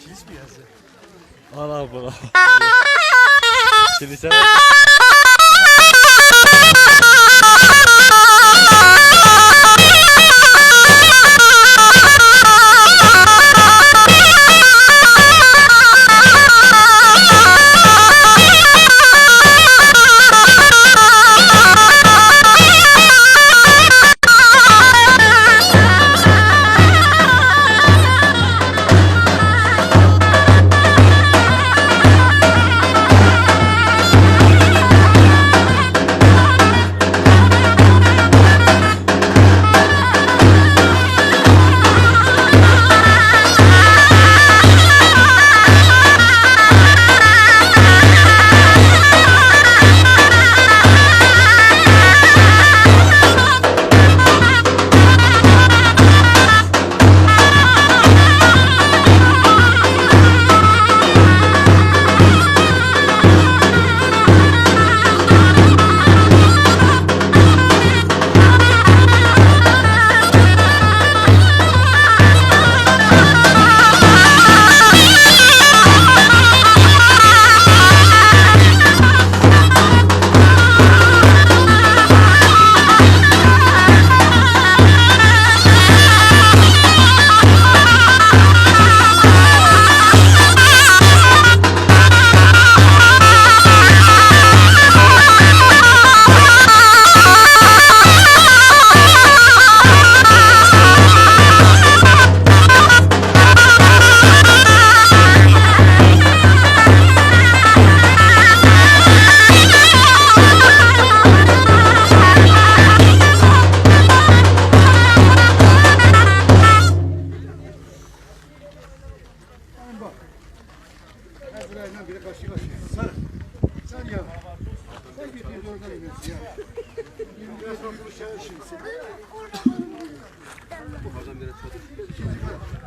Kilis mi yazdı? Ana bana. Kilise Biraz bak bu şahı şimdi. Bu.